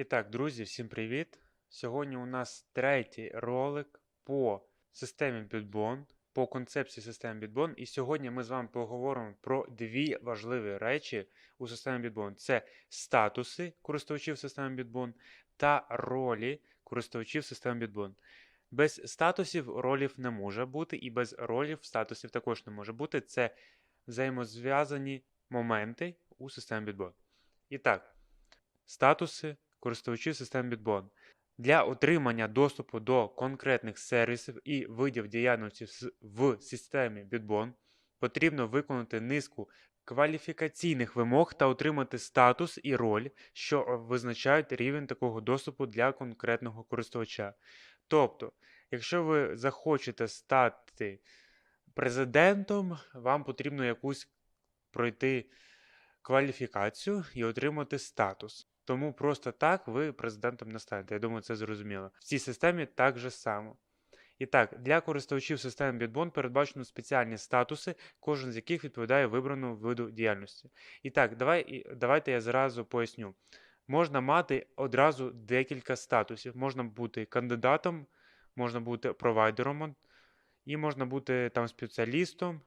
І так, друзі, всім привіт! Сьогодні у нас третій ролик по системі Bitbon, по концепції системи Bitbon. І сьогодні ми з вами поговоримо про дві важливі речі у системі Bitbon. Це статуси користувачів системи Bitbon та ролі користувачів системи Bitbon. Без статусів ролів не може бути, і без ролів статусів також не може бути. Це взаємозв'язані моменти у системі Bitbon. І так, статуси користувачів систем Bitbon. Для отримання доступу до конкретних сервісів і видів діяльності в системі Bitbon потрібно виконати низку кваліфікаційних вимог та отримати статус і роль, що визначають рівень такого доступу для конкретного користувача. Тобто, якщо ви захочете стати президентом, вам потрібно якусь пройти кваліфікацію і отримати статус. Тому просто так ви президентом не станете. Я думаю, це зрозуміло. В цій системі так же само. І так, для користувачів системи Bitbon передбачено спеціальні статуси, кожен з яких відповідає вибраному виду діяльності. І так, давай, давайте я зразу поясню. Можна мати одразу декілька статусів. Можна бути кандидатом, можна бути провайдером, і можна бути там спеціалістом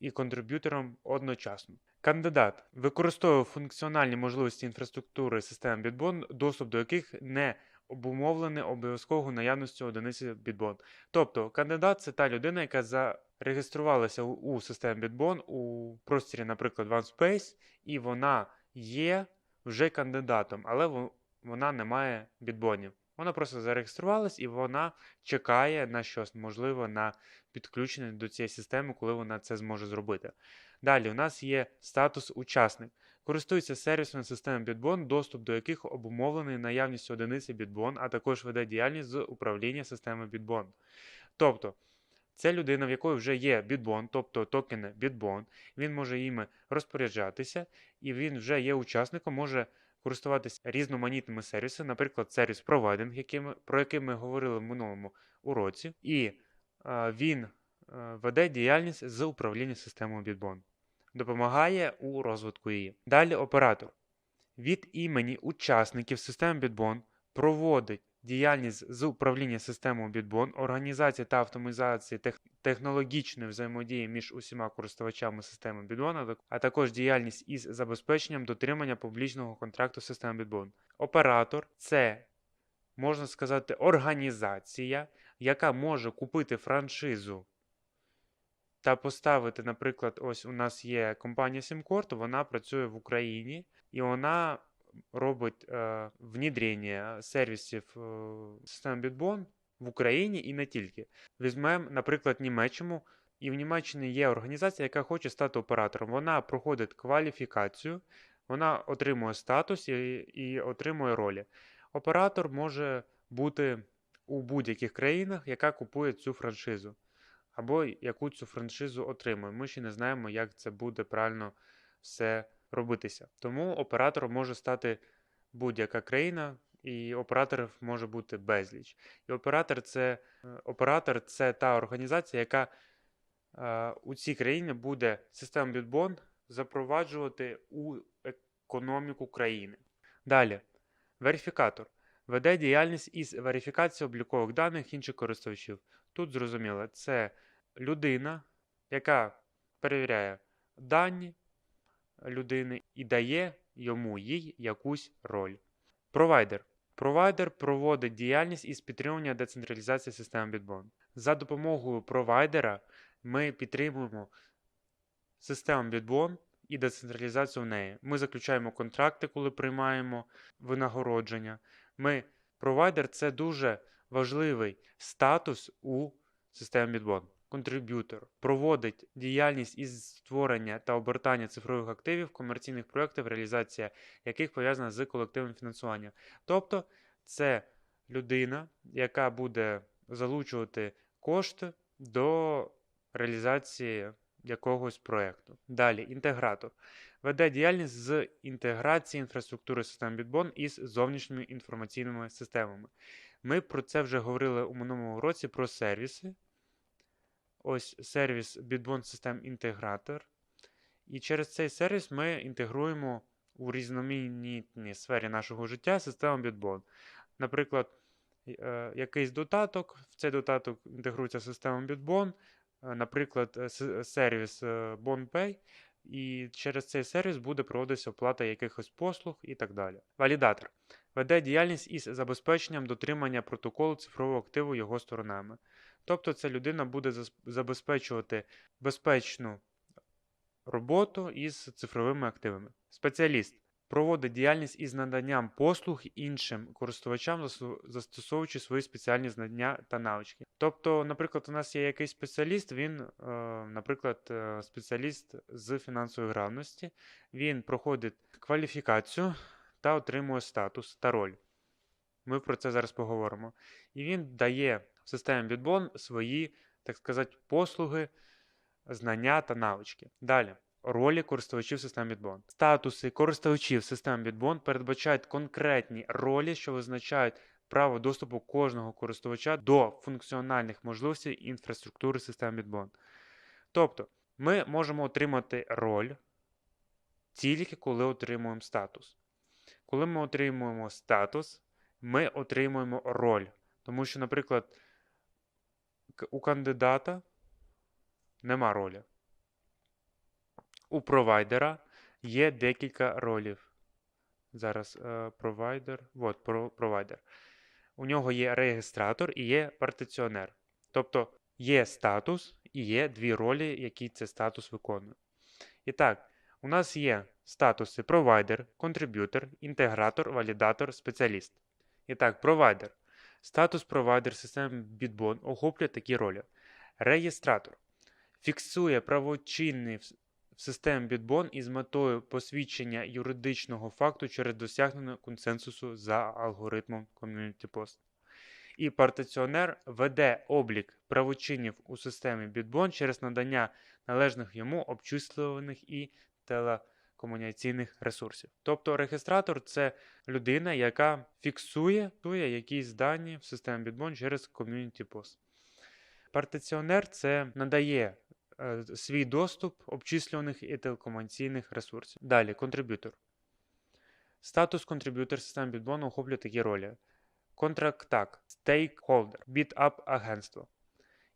і контриб'ютором одночасно. Кандидат використовує функціональні можливості інфраструктури системи Bitbon, доступ до яких не обумовлений обов'язковою наявністю одиниці Bitbon. Тобто, кандидат це та людина, яка зареєструвалася у, системі Bitbon у просторі, наприклад, OneSpace, і вона є вже кандидатом, але вона не має бітбонів. Вона просто зареєструвалась і вона чекає на щось, можливо, на підключення до цієї системи, коли вона це зможе зробити. Далі у нас є статус учасник. Користується сервісами системи Bitbon, доступ до яких обумовлений наявністю одиниці Bitbon, а також веде діяльність з управління системою Bitbon. Тобто, це людина, в якої вже є Bitbon, тобто токени Bitbon, він може їми розпоряджатися, і він вже є учасником, може користуватися різноманітними сервісами, наприклад, сервіс провайдинг, про який ми говорили в минулому уроці, і він веде діяльність з управління системою Bitbon, допомагає у розвитку її. Далі оператор. Від імені учасників системи Bitbon проводить діяльність з управління системою Bitbon, організації та автоматизації тех- технологічної взаємодії між усіма користувачами системи Bitbon, а також діяльність із забезпеченням дотримання публічного контракту системи Bitbon. Оператор це, можна сказати, організація, яка може купити франшизу та поставити, наприклад, ось у нас є компанія SimCorp, вона працює в Україні і вона робить е, внедрення сервісів е, системи Bitbon в Україні і не тільки. Візьмемо, наприклад, Німеччину, і в Німеччині є організація, яка хоче стати оператором. Вона проходить кваліфікацію, вона отримує статус і, і отримує ролі. Оператор може бути у будь-яких країнах, яка купує цю франшизу або яку цю франшизу отримує. Ми ще не знаємо, як це буде правильно все робитися. Тому оператором може стати будь-яка країна, і операторів може бути безліч. І оператор це, оператор це та організація, яка е, у цій країні буде систему Bitbon запроваджувати у економіку країни. Далі, верифікатор веде діяльність із верифікації облікових даних інших користувачів. Тут зрозуміло, це людина, яка перевіряє дані людини і дає йому їй якусь роль. Провайдер. Провайдер проводить діяльність із підтримання децентралізації системи Bitbon. За допомогою провайдера ми підтримуємо систему Bitbon і децентралізацію в неї. Ми заключаємо контракти, коли приймаємо винагородження. Ми, провайдер це дуже важливий статус у системі Bitbon. Контриб'ютор проводить діяльність із створення та обертання цифрових активів, комерційних проєктів, реалізація яких пов'язана з колективним фінансуванням. Тобто, це людина, яка буде залучувати кошти до реалізації якогось проєкту. Далі, інтегратор. Веде діяльність з інтеграції інфраструктури систем Bitbon із зовнішніми інформаційними системами. Ми про це вже говорили у минулому році про сервіси. Ось сервіс Bitbon System Integrator. І через цей сервіс ми інтегруємо у різноманітній сфері нашого життя система Bitbon. Наприклад, е, якийсь додаток, в цей додаток інтегрується система Bitbon, е, наприклад, е, сервіс BondPay, і через цей сервіс буде проводитися оплата якихось послуг і так далі. Валідатор веде діяльність із забезпеченням дотримання протоколу цифрового активу його сторонами. Тобто ця людина буде забезпечувати безпечну роботу із цифровими активами. Спеціаліст проводить діяльність із наданням послуг іншим користувачам, застосовуючи свої спеціальні знання та навички. Тобто, наприклад, у нас є якийсь спеціаліст, він, е, наприклад, е, спеціаліст з фінансової грамотності, він проходить кваліфікацію та отримує статус та роль. Ми про це зараз поговоримо. І він дає в системі Bitbon свої, так сказати, послуги, знання та навички. Далі. Ролі користувачів системи Bitbon. Статуси користувачів системи Bitbon передбачають конкретні ролі, що визначають право доступу кожного користувача до функціональних можливостей інфраструктури системи Bitbon. Тобто, ми можемо отримати роль тільки коли отримуємо статус. Коли ми отримуємо статус, ми отримуємо роль. Тому що, наприклад, у кандидата нема ролі. У провайдера є декілька ролів. Зараз е, провайдер. От, про, провайдер. У нього є реєстратор і є партиціонер. Тобто є статус і є дві ролі, які цей статус виконує. І так, у нас є статуси провайдер, контриб'ютор, інтегратор, валідатор, спеціаліст. І так, провайдер. Статус провайдер системи Bitbon охоплює такі ролі. Реєстратор фіксує правочинний в системі Bitbon із метою посвідчення юридичного факту через досягнення консенсусу за алгоритмом Community Post. І партиціонер веде облік правочинів у системі Bitbon через надання належних йому обчислюваних і телекомунікаційних ресурсів. Тобто реєстратор це людина, яка фіксує фіксує якісь дані в системі Bitbon через Community Post. Партиціонер це надає е, свій доступ обчислюваних і телекомунікаційних ресурсів. Далі, контриб'ютор. Статус контриб'ютор системи Bitbon охоплює такі ролі: контрактак, стейкхолдер, бітап агентство.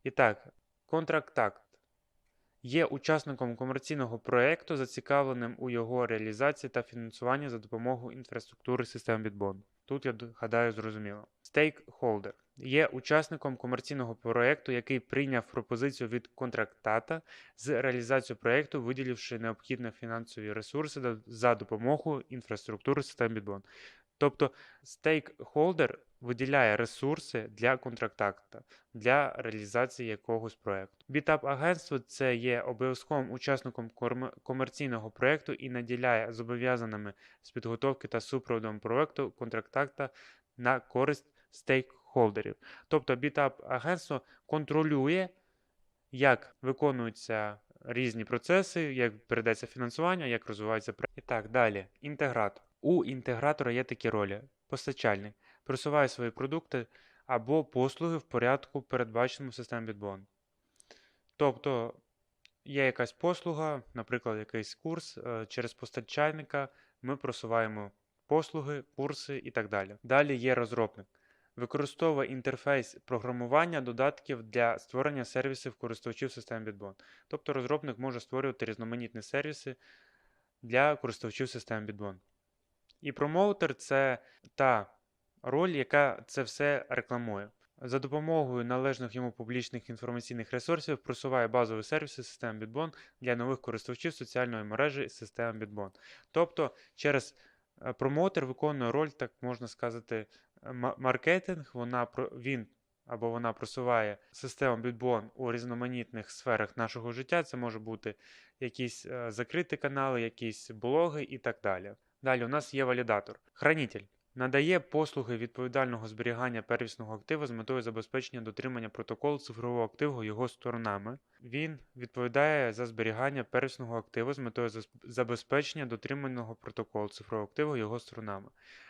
І так, контрактакт є учасником комерційного проєкту, зацікавленим у його реалізації та фінансуванні за допомогою інфраструктури систем Bitbon. Тут, я гадаю, зрозуміло. Стейкхолдер є учасником комерційного проєкту, який прийняв пропозицію від контрактата з реалізацією проєкту, виділивши необхідні фінансові ресурси за допомогою інфраструктури систем Bitbon. Тобто стейкхолдер виділяє ресурси для контрактакта для реалізації якогось проєкту. Бітап агентство це є обов'язковим учасником комерційного проєкту і наділяє зобов'язаними з підготовки та супроводом проєкту контрактакта на користь стейкхолдерів. Тобто бітап агентство контролює, як виконуються різні процеси, як передається фінансування, як розвивається проєкт. І так, далі. Інтегратор. У інтегратора є такі ролі: постачальник просуває свої продукти або послуги в порядку, передбаченому системі Bitbon. Тобто є якась послуга, наприклад, якийсь курс, е, через постачальника ми просуваємо послуги, курси і так далі. Далі є розробник. Використовує інтерфейс програмування додатків для створення сервісів користувачів системи Bitbon. Тобто розробник може створювати різноманітні сервіси для користувачів системи Bitbon. І промоутер це та роль, яка це все рекламує. За допомогою належних йому публічних інформаційних ресурсів просуває базові сервіси системи Bitbon для нових користувачів соціальної мережі системи Bitbon. Тобто через е, промоутер виконує роль, так можна сказати, маркетинг. Вона він або вона просуває систему Bitbon у різноманітних сферах нашого життя. Це може бути якісь е, закриті канали, якісь блоги і так далі. Далі у нас є валідатор. Хранитель надає послуги відповідального зберігання первісного активу з метою забезпечення дотримання протоколу цифрового активу його сторонами. Він відповідає за зберігання первісного активу з метою забезпечення дотриманого протоколу цифрового активу його сторонами.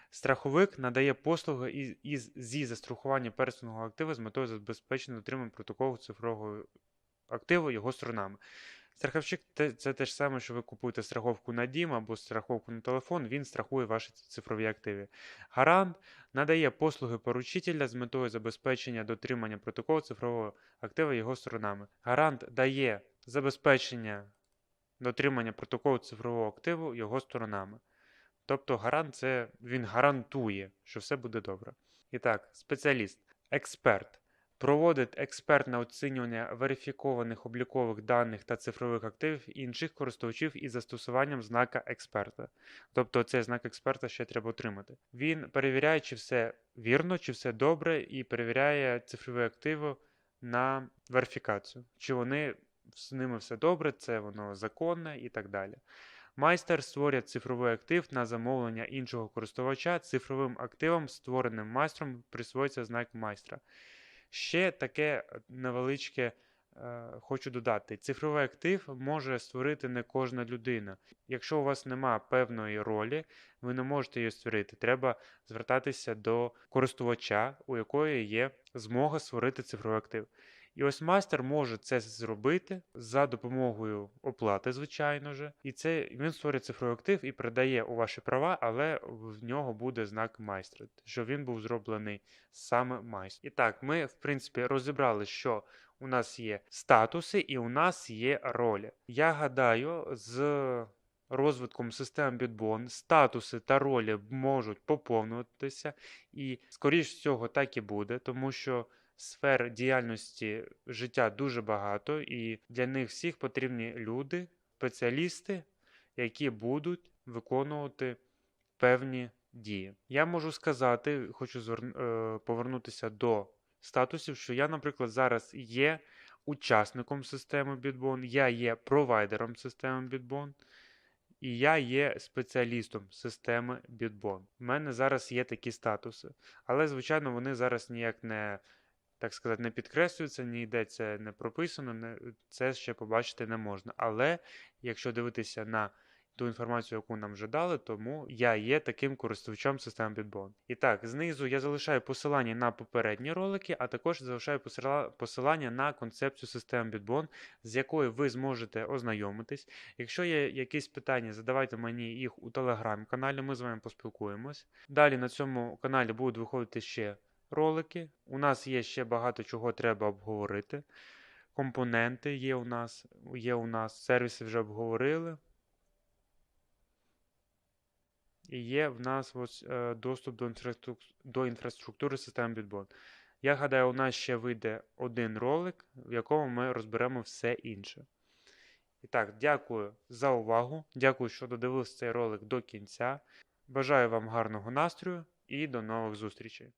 Страховик надає послуги із, із зі застрахування первісного активу з метою забезпечення дотримання протоколу цифрового активу його сторонами. Страховщик це те ж саме, що ви купуєте страховку на дім або страховку на телефон, він страхує ваші цифрові активи. Гарант надає послуги поручителя з метою забезпечення дотримання протоколу цифрового актива його сторонами. Гарант дає забезпечення дотримання протоколу цифрового активу його сторонами. Тобто гарант це він гарантує, що все буде добре. І так, спеціаліст, експерт. Проводить експертне оцінювання верифікованих облікових даних та цифрових активів інших користувачів із застосуванням знака експерта. Тобто цей знак експерта ще треба отримати. Він перевіряє, чи все вірно, чи все добре, і перевіряє цифрові активи на верифікацію, чи вони з ними все добре, це воно законне і так далі. Майстер створює цифровий актив на замовлення іншого користувача. Цифровим активом, створеним майстром, присвоїться знак майстра. Ще таке е, невеличке е, хочу додати: цифровий актив може створити не кожна людина. Якщо у вас немає певної ролі, ви не можете її створити. Треба звертатися до користувача, у якої є змога створити цифровий актив. І ось майстер може це зробити за допомогою оплати, звичайно ж. І це він створює цифровий актив і передає у ваші права, але в нього буде знак майстра, що він був зроблений саме майстром. І так, ми, в принципі, розібрали, що у нас є статуси і у нас є ролі. Я гадаю, з розвитком систем Bitbon статуси та ролі можуть поповнюватися, і, скоріш всього, так і буде, тому що сфер діяльності життя дуже багато, і для них всіх потрібні люди, спеціалісти, які будуть виконувати певні дії. Я можу сказати, хочу е, повернутися до статусів, що я, наприклад, зараз є учасником системи Bitbon, я є провайдером системи Bitbon, і я є спеціалістом системи Bitbon. У мене зараз є такі статуси. Але, звичайно, вони зараз ніяк не, так сказати, не підкреслюються, ніде це не прописано, не, це ще побачити не можна. Але якщо дивитися на ту інформацію, яку нам вже дали, тому я є таким користувачем системи Bitbon. І так, знизу я залишаю посилання на попередні ролики, а також залишаю посилання на концепцію системи Bitbon, з якою ви зможете ознайомитись. Якщо є якісь питання, задавайте мені їх у телеграм-каналі, ми з вами поспілкуємось. Далі на цьому каналі будуть виходити ще ролики. У нас є ще багато чого треба обговорити. Компоненти є у нас, є у нас, сервіси вже обговорили. І є в нас ось, е, доступ до, інфраструк- до інфраструктури системи Bitbon. Я гадаю, у нас ще вийде один ролик, в якому ми розберемо все інше. І так, дякую за увагу. Дякую, що додивилися цей ролик до кінця. Бажаю вам гарного настрою і до нових зустрічей!